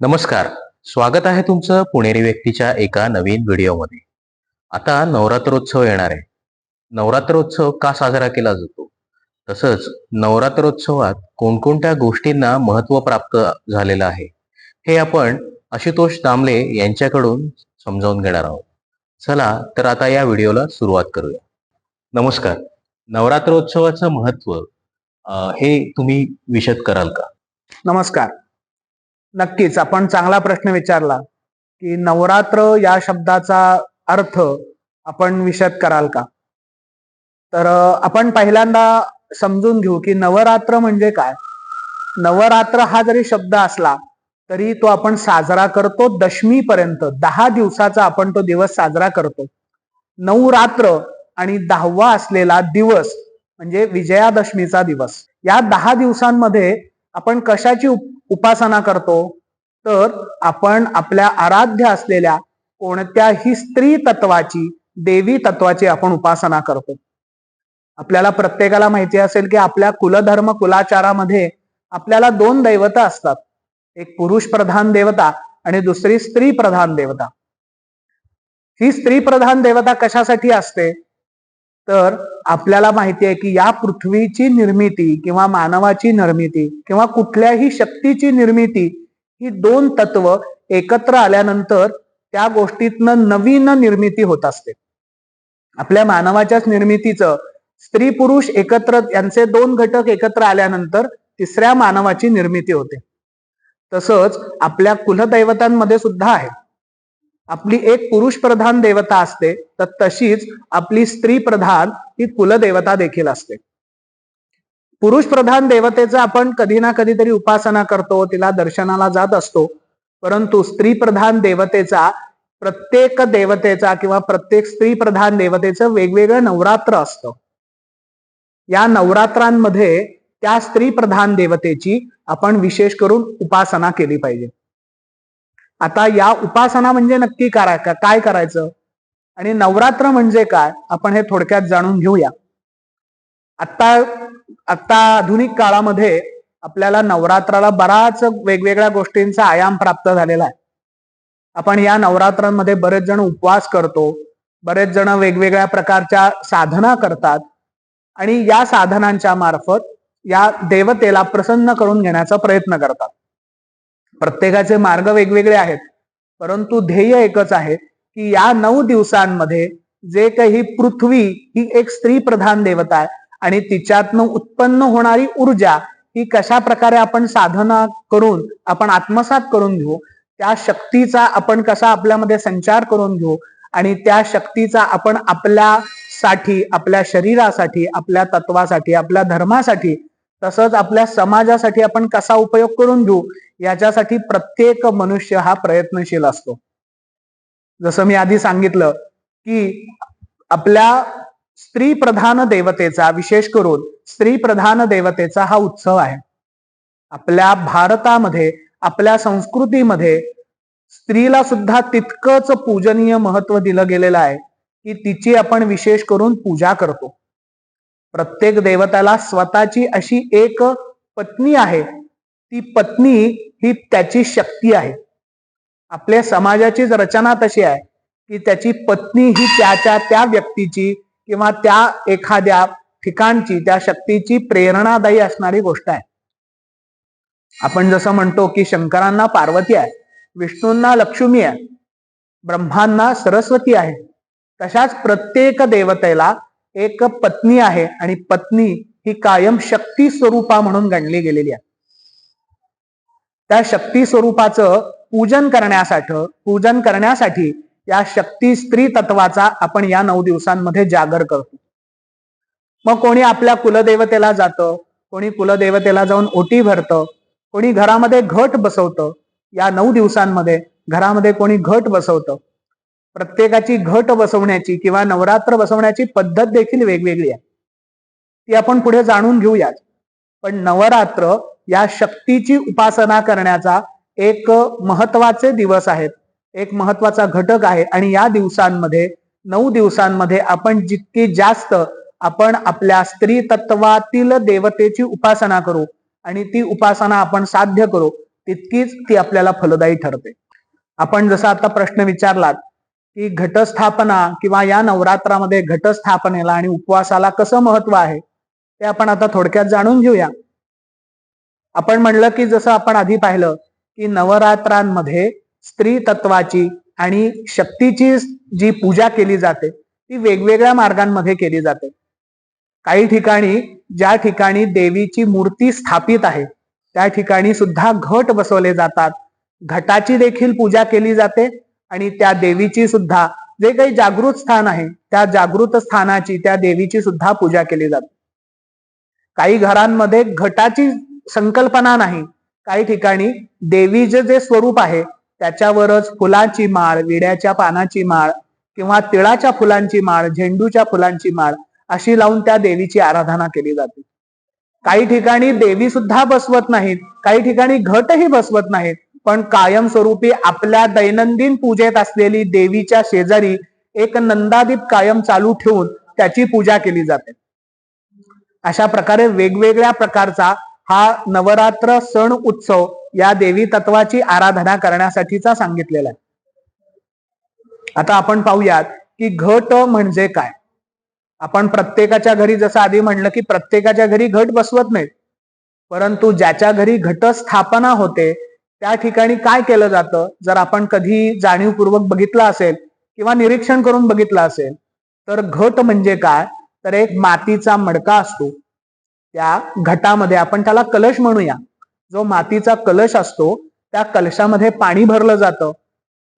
नमस्कार. स्वागत आहे तुमचं पुणेरी व्यक्तीच्या एका नवीन व्हिडिओमध्ये. आता नवरात्रोत्सव येणार आहे. नवरात्रोत्सव का साजरा केला जातो? तसंच नवरात्रोत्सवात कोणकोणत्या गोष्टींना महत्त्व प्राप्त झालेलं आहे? हे आपण आशुतोष दामले यांच्याकडून समजावून घेणार आहोत. चला तर आता या व्हिडिओला सुरुवात करूया. नमस्कार. नवरात्रोत्सवाचं महत्त्व हे तुम्ही विशद कराल का? नमस्कार. नक्कीच. आपण चांगला प्रश्न विचारला की नवरात्र या शब्दाचा अर्थ आपण विशद कराल का? तर आपण पहिल्यांदा समजून घेऊ की नवरात्र म्हणजे काय? नवरात्र हा जरी शब्द असला तरी तो आपण साजरा करतो दशमीपर्यंत. दहा दिवसाचा आपण तो दिवस साजरा करतो. नऊ रात्र आणि दहावा असलेला दिवस म्हणजे विजयादशमीचा दिवस. या दहा दिवसांमध्ये आपण कशाची उपासना करतो? तर आपण आपल्या आराध्य असलेल्या कोणत्याही स्त्री तत्वाची देवी तत्वाची आपण उपासना करतो. आपल्याला प्रत्येकाला माहिती असेल की आपल्या कुलधर्म कुलाचारामध्ये आपल्याला दोन दैवता असतात. एक पुरुष प्रधान देवता आणि दुसरी स्त्री प्रधान देवता. ही स्त्री प्रधान देवता कशासाठी असते? तर आपल्याला माहिती आहे की या पृथ्वीची निर्मिती किंवा मानवाची निर्मिती किंवा कुठल्याही शक्तीची निर्मिती ही दोन तत्व एकत्र आल्यानंतर त्या गोष्टीतनं नवीन निर्मिती होत असते. आपल्या मानवाच्याच निर्मितीचं स्त्री पुरुष एकत्र यांचे दोन घटक एकत्र आल्यानंतर तिसऱ्या मानवाची निर्मिती होते. तसंच आपल्या कुलदैवतांमध्ये सुद्धा आहे. आपली एक पुरुष प्रधान देवता असते तर तशीच आपली स्त्री प्रधान ही कुलदेवता देखील असते. पुरुष प्रधान देवतेचं आपण कधी ना कधीतरी उपासना करतो तिला दर्शनाला जात असतो. परंतु स्त्री प्रधान देवतेचा प्रत्येक देवतेचा किंवा प्रत्येक स्त्री प्रधान देवतेचं वेगवेगळं नवरात्र असतं. या नवरात्रांमध्ये त्या स्त्री प्रधान देवतेची आपण विशेष करून उपासना केली पाहिजे. आता या उपासना म्हणजे नक्की करा काय करायचं? आणि नवरात्र म्हणजे काय? आपण हे थोडक्यात जाणून घेऊया. आता आता आधुनिक काळामध्ये आपल्याला नवरात्राला बराच वेगवेगळ्या गोष्टींचा आयाम प्राप्त झालेला आहे. आपण या नवरात्रांमध्ये बरेच जण उपवास करतो बरेच जण वेगवेगळ्या प्रकारच्या साधना करतात आणि या साधनांच्या मार्फत या देवतेला प्रसन्न करून घेण्याचा प्रयत्न करतात. प्रत्येकाचे मार्ग वेगवेगळे आहेत. परंतु ध्येय एकच आहे की या नऊ दिवसांमध्ये जे काही पृथ्वी ही एक स्त्री प्रधान देवता आहे आणि तिच्यातनं उत्पन्न होणारी ऊर्जा ही कशा प्रकारे आपण साधना करून आपण आत्मसात करून घेऊ त्या शक्तीचा आपण कसा आपल्यामध्ये संचार करून घेऊ आणि त्या शक्तीचा आपण आपल्यासाठी आपल्या शरीरासाठी आपल्या तत्वासाठी आपल्या धर्मासाठी तसंच आपल्या समाजासाठी आपण कसा उपयोग करून घेऊ याच्यासाठी प्रत्येक मनुष्य हा प्रयत्नशील असतो. जसं मी आधी सांगितलं की आपल्या स्त्री प्रधान देवतेचा विशेष करून स्त्री प्रधान देवतेचा हा उत्सव आहे. आपल्या भारतामध्ये आपल्या संस्कृतीमध्ये स्त्रीला सुद्धा तितकंच पूजनीय महत्त्व दिलं गेलेलं आहे की तिची आपण विशेष करून पूजा करतो. प्रत्येक देवताला स्वतःची अशी एक पत्नी आहे ती पत्नी ही त्याची शक्ती आहे. आपल्या समाजाचीच रचना तशी आहे की त्याची पत्नी ही त्याच्या त्या व्यक्तीची किंवा त्या एखाद्या ठिकाणची त्या शक्तीची प्रेरणादायी असणारी गोष्ट आहे. आपण जसं म्हणतो की शंकरांना पार्वती आहे विष्णूंना लक्ष्मी आहे ब्रह्मांना सरस्वती आहे तशाच प्रत्येक देवतेला एक पत्नी आहे आणि पत्नी ही कायम शक्ती स्वरूपा म्हणून गणली गेलेली आहे. त्या शक्ती स्वरूपाचं पूजन करण्यासाठी पूजन करण्यासाठी या शक्ती स्त्री तत्वाचा आपण या नऊ दिवसांमध्ये जागर करतो. मग कोणी आपल्या कुलदेवतेला जातं कोणी कुलदेवतेला जाऊन ओटी भरतं कोणी घरामध्ये घट बसवतं या नऊ दिवसांमध्ये घरामध्ये कोणी घट बसवतं. प्रत्येकाची घट बसवण्याची किंवा नवरात्र बसवण्याची पद्धत देखील वेगवेगळी आहे. ती आपण पुढे जाणून घेऊयात. पण नवरात्र या शक्तीची उपासना करण्याचा एक महत्त्वाचे दिवस आहेत. एक महत्त्वाचा घटक आहे. आणि या दिवसांमध्ये नऊ दिवसांमध्ये आपण जितकी जास्त आपण आपल्या स्त्री तत्वातील देवतेची उपासना करू आणि ती उपासना आपण साध्य करू तितकीच ती आपल्याला फलदायी ठरते. आपण जसा आता प्रश्न विचारलात की घटस्थापना किंवा या नवरात्रामध्ये घटस्थापनेला आणि उपवासाला कसं महत्त्व आहे ते आपण आता थोडक्यात जाणून घेऊया. आपण म्हणलं की जसं आपण आधी पाहिलं की नवरात्रांमध्ये स्त्री तत्वाची आणि शक्तीची जी पूजा केली जाते ती वेगवेगळ्या मार्गांमध्ये केली जाते. काही ठिकाणी ज्या ठिकाणी देवीची मूर्ती स्थापित आहे त्या ठिकाणी सुद्धा घट बसवले जातात. घटाची देखील पूजा केली जाते आणि त्या देवीची सुद्धा जे काही जागृत स्थान आहे त्या जागृत स्थानाची त्या देवीची सुद्धा पूजा केली जाते. काही घरांमध्ये घटाची संकल्पना नाही. काही ठिकाणी देवीचे जे स्वरूप आहे त्याच्यावरच फुलाची माळ विड्याच्या पानाची माळ किंवा तिळाच्या फुलांची माळ झेंडूच्या फुलांची माळ अशी लावून त्या देवीची आराधना केली जाते. काही ठिकाणी देवी सुद्धा बसवत नाहीत काही ठिकाणी घटही बसवत नाहीत पण कायमस्वरूपी आपल्या दैनंदिन पूजेत असलेली देवीच्या शेजारी एक नंदादीप कायम चालू ठेवून त्याची पूजा केली जाते. अशा प्रकारे वेगवेगळ्या प्रकारचा हा नवरात्र सण उत्सव या देवी तत्वाची आराधना करण्यासाठीचा सांगितलेला आहे. आता आपण पाहूयात की घट म्हणजे काय? आपण प्रत्येकाच्या घरी जसं आधी म्हणलं की प्रत्येकाच्या घरी घट बसवत नाहीत परंतु ज्याच्या घरी घट स्थापना होते त्या ठिकाणी काय केलं जातं? जर आपण कधी जाणीवपूर्वक बघितलं असेल किंवा निरीक्षण करून बघितलं असेल तर घट म्हणजे काय? तर एक मातीचा मडका असतो. त्या घटामध्ये आपण त्याला कलश म्हणूया. जो मातीचा कलश असतो त्या कलशामध्ये पाणी भरलं जातं.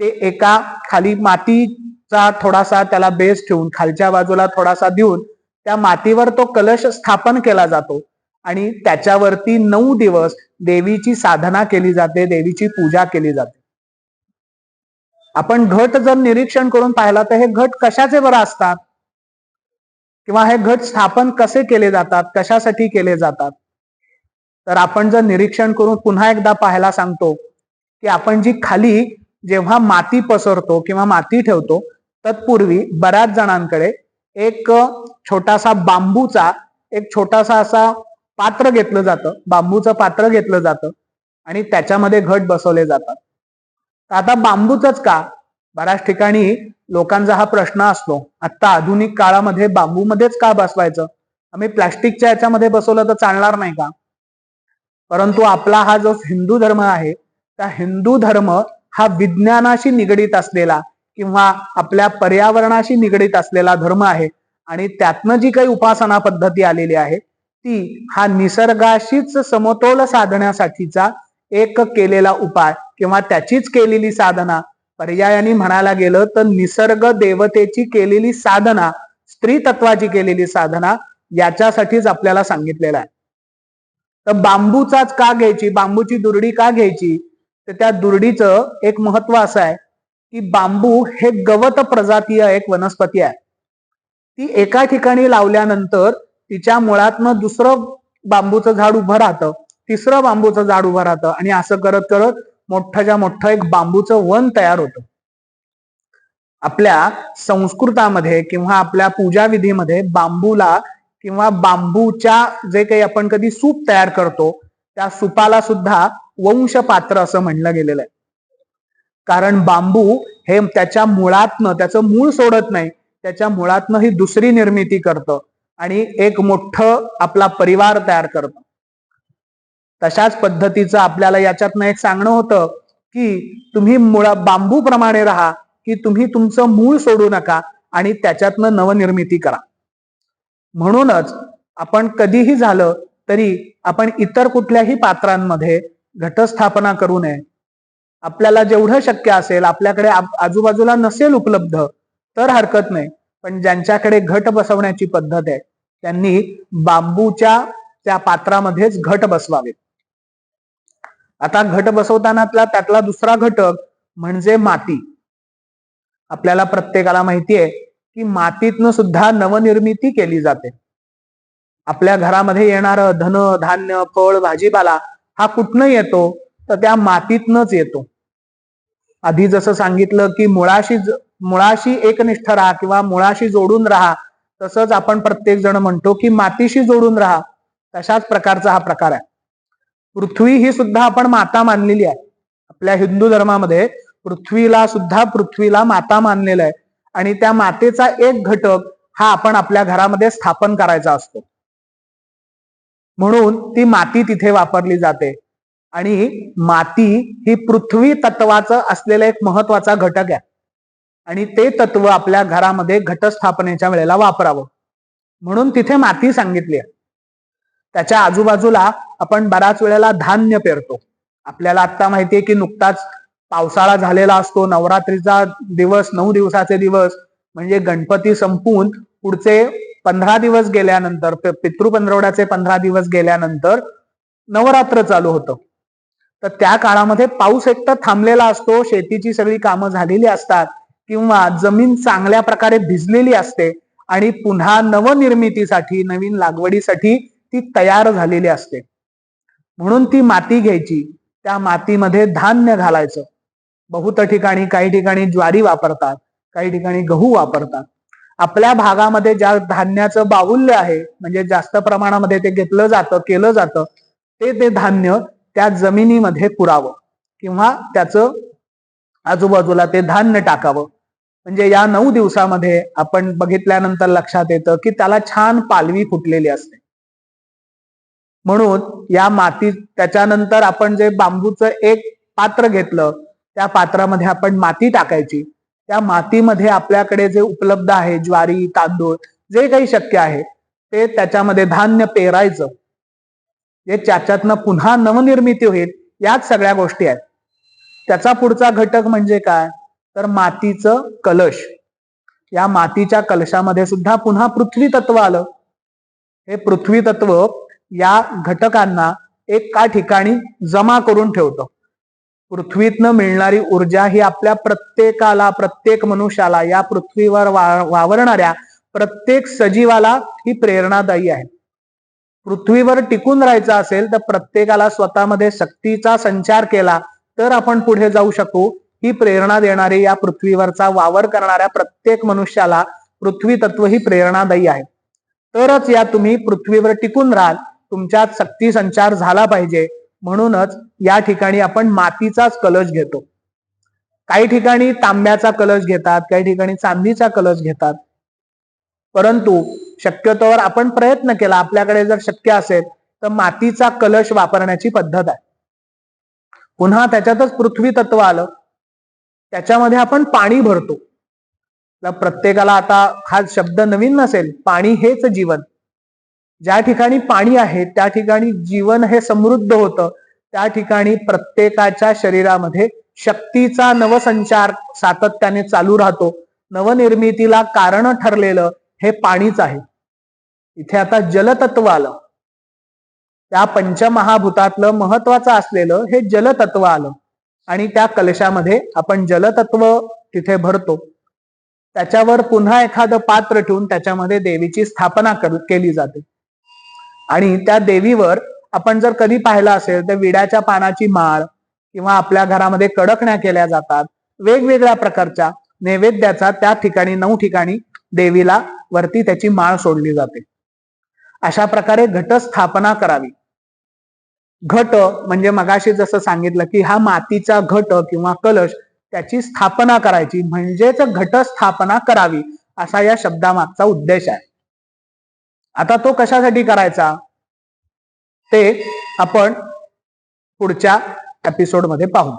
ते एका खाली मातीचा थोडासा त्याला बेस ठेवून खालच्या बाजूला थोडासा देऊन त्या मातीवर तो कलश स्थापन केला जातो. आणि त्याच्यावरती नऊ दिवस देवीची साधना केली जाते देवीची पूजा केली जाते. आपण घट जर निरीक्षण करून पाहिला तर हे घट कशाचे बरं असतात? किंवा हे घट स्थापन कसे केले जातात कशासाठी केले जातात? तर आपण जर निरीक्षण करून पुन्हा एकदा पाहायला सांगतो की आपण जी खाली जेव्हा माती पसरतो किंवा माती ठेवतो तत्पूर्वी बऱ्याच जणांकडे एक छोटासा बांबूचा एक छोटासा असा पात्र घेतलं जातं बांबूचं पात्र घेतलं जातं आणि त्याच्यामध्ये घट बसवले जातात. तर आता बांबूच का? बऱ्याच ठिकाणी लोकांचा हा प्रश्न असतो आता आधुनिक काळामध्ये बांबूमध्येच का बसवायचं? आम्ही प्लास्टिकच्या याच्यामध्ये बसवलं तर चालणार नाही का? परंतु आपला हा जो हिंदू धर्म आहे त्या हिंदू धर्म हा विज्ञानाशी निगडीत असलेला किंवा आपल्या पर्यावरणाशी निगडीत असलेला धर्म आहे आणि त्यातनं जी काही उपासना पद्धती आलेली आहे ती हा निसर्गाशीच समतोल साधण्यासाठीचा एक केलेला उपाय किंवा त्याचीच केलेली साधना पर्यायाने म्हणायला गेलं तर निसर्ग देवतेची केलेली साधना स्त्री तत्वाची केलेली साधना याच्यासाठीच आपल्याला सांगितलेलं आहे. तर बांबूचाच का घ्यायची बांबूची दुरडी का घ्यायची? तर त्या दुर्डीचं एक महत्त्व असं आहे की बांबू हे गवत प्रजातीय एक वनस्पती आहे. ती एका ठिकाणी लावल्यानंतर तिच्या मुळातनं दुसरं बांबूचं झाड उभं राहतं तिसरं बांबूचं झाड उभं राहतं आणि असं करत करत मोठ्याच्या मोठं एक बांबूचं वन तयार होतं. आपल्या संस्कृतामध्ये किंवा आपल्या पूजा विधीमध्ये बांबूला किंवा बांबूच्या जे काही आपण कधी सूप तयार करतो त्या सुपाला सुद्धा वंश पात्र असं म्हणलं गेलेलं आहे. कारण बांबू हे त्याच्या मुळातनं त्याचं मूळ सोडत नाही त्याच्या मुळातनं ही दुसरी निर्मिती करतं आणि एक मोठं आपला परिवार तयार करतं. तशाच पद्धतीचं आपल्याला याच्यातनं एक सांगणं होतं की तुम्ही मुळा बांबू प्रमाणे राहा की तुम्ही तुमचं मूळ सोडू नका आणि त्याच्यातनं नवनिर्मिती करा. म्हणूनच आपण कधीही झालं तरी आपण इतर कुठल्याही पात्रांमध्ये घटस्थापना करू नये. आपल्याला जेवढं शक्य असेल आपल्याकडे आजूबाजूला नसेल उपलब्ध तर हरकत नाही. पण ज्यांच्याकडे घट बसवण्याची पद्धत आहे त्यांनी बांबूच्या त्या पात्रामध्येच घट बसवावेत. आता घट बसवतानातला त्यातला दुसरा घटक म्हणजे माती. आपल्याला प्रत्येकाला माहिती आहे की मातीतनं सुद्धा नवनिर्मिती केली जाते. आपल्या घरामध्ये येणार धन धान्य फळ भाजीपाला हा कुठनं येतो? तर त्या मातीतनच येतो. आधी जसं सांगितलं की मुळाशी मुळाशी एकनिष्ठ राहा किंवा मुळाशी जोडून राहा तसंच आपण प्रत्येक जण म्हणतो की मातीशी जोडून राहा. तशाच प्रकारचा हा प्रकार आहे. पृथ्वी ही सुद्धा आपण माता मानलेली आहे. आपल्या हिंदू धर्मामध्ये पृथ्वीला सुद्धा पृथ्वीला माता मानलेलं आहे. आणि त्या मातेचा एक घटक हा आपण आपल्या घरामध्ये स्थापन करायचा असतो. म्हणून ती माती तिथे वापरली जाते. आणि माती ही पृथ्वी तत्वाचं असलेलं एक महत्त्वाचा घटक आहे. आणि ते तत्व आपल्या घरामध्ये घटस्थापनेच्या वेळेला वापरावं. म्हणून तिथे माती सांगितली आहे. त्याच्या आजूबाजूला आपण बऱ्याच वेळेला धान्य पेरतो. आपल्याला आता माहितीये की नुकताच पावसाळा झालेला असतो नवरात्रीचा दिवस नऊ दिवसाचे दिवस म्हणजे गणपती संपून पुढचे पंधरा दिवस गेल्यानंतर प- पितृपंधरवड्याचे पंधरा दिवस गेल्यानंतर नवरात्र चालू होतं. तर त्या काळामध्ये पाऊस एकतर थांबलेला असतो शेतीची सगळी कामं झालेली असतात किंवा जमीन चांगल्या प्रकारे भिजलेली असते आणि पुन्हा नवनिर्मितीसाठी नवीन लागवडीसाठी ती तयार झालेली असते. म्हणून ती माती घ्यायची. त्या मातीमध्ये धान्य घालायचं. बहुत ठिकाणी काही ठिकाणी ज्वारी वापरतात काही ठिकाणी गहू वापरतात. आपल्या भागामध्ये ज्या धान्याचं बाहुल्य आहे म्हणजे जास्त प्रमाणामध्ये ते घेतलं जातं केलं जातं ते ते धान्य त्या जमिनीमध्ये पुरावं. किंवा त्याचं आजूबाजूला ते धान्य टाकावं. म्हणजे या नऊ दिवसामध्ये आपण बघितल्यानंतर लक्षात येतं की त्याला छान पालवी फुटलेली असते. म्हणून या माती त्याच्यानंतर आपण जे बांबूचं एक पात्र घेतलं त्या पात्रामध्ये आपण माती टाकायची. त्या मातीमध्ये आपल्याकडे जे उपलब्ध आहे ज्वारी तांदूळ जे काही शक्य आहे ते त्याच्यामध्ये धान्य पेरायचं. जे त्याच्यातनं पुन्हा नवनिर्मिती होईल याच सगळ्या गोष्टी आहेत. त्याचा पुढचा घटक म्हणजे काय? तर मातीचं कलश. या मातीच्या कलशामध्ये सुद्धा पुन्हा पृथ्वी तत्व आलं. हे पृथ्वी तत्व या घटकांना एका ठिकाणी जमा करून ठेवतं. पृथ्वीतनं मिळणारी ऊर्जा ही आपल्या प्रत्येकाला प्रत्येक मनुष्याला या पृथ्वीवर वा- वावरणाऱ्या प्रत्येक सजीवाला ही प्रेरणादायी आहे. पृथ्वीवर टिकून राहायचं असेल तर प्रत्येकाला स्वतःमध्ये शक्तीचा संचार केला तर आपण पुढे जाऊ शकू. ही प्रेरणा देणारी या पृथ्वीवरचा वावर करणाऱ्या प्रत्येक मनुष्याला पृथ्वी तत्व ही प्रेरणादायी आहे. तरच या तुम्ही पृथ्वीवर टिकून राहाल. तुमच्यात सक्ती संचार झाला पाहिजे. म्हणूनच या ठिकाणी आपण मातीचाच कलश घेतो. काही ठिकाणी तांब्याचा कलश घेतात काही ठिकाणी चांदीचा कलश घेतात. परंतु शक्यतोवर आपण प्रयत्न केला आपल्याकडे जर शक्य असेल तर मातीचा कलश वापरण्याची पद्धत आहे. पुन्हा त्याच्यातच पृथ्वी तत्व आलं. त्याच्यामध्ये आपण पाणी भरतो. तर प्रत्येकाला आता हा शब्द नवीन नसेल पाणी हेच जीवन. ज्या ठिकाणी पाणी आहे त्या ठिकाणी जीवन हे समृद्ध होतं. त्या ठिकाणी प्रत्येकाच्या शरीरामध्ये शक्तीचा नवसंचार सातत्याने चालू राहतो. नवनिर्मितीला कारण ठरलेलं हे पाणीच आहे. इथे आता जलतत्व आलं. त्या पंचमहाभूतातलं महत्वाचं असलेलं हे जलतत्व आलं. आणि त्या कलशामध्ये आपण जलतत्व तिथे भरतो. त्याच्यावर पुन्हा एखादं पात्र ठेवून त्याच्यामध्ये देवीची स्थापना कर- केली जाते. आणि त्या देवीवर आपण जर कधी पाहिलं असेल तर विड्याच्या पानाची माळ किंवा आपल्या घरामध्ये कडकण्या केल्या जातात. वेगवेगळ्या प्रकारच्या नैवेद्याचा त्या ठिकाणी नऊ ठिकाणी देवीला वरती त्याची माळ सोडली जाते. अशा प्रकारे घटस्थापना करावी. घट म्हणजे मगाशी जसं सांगितलं की हा मातीचा घट किंवा कलश त्याची स्थापना करायची. म्हणजेच घटस्थापना करावी असा या शब्दामागचा उद्देश आहे. आता तो कशासाठी करायचा? ते आपण पुढच्या एपिसोडमध्ये पाहू.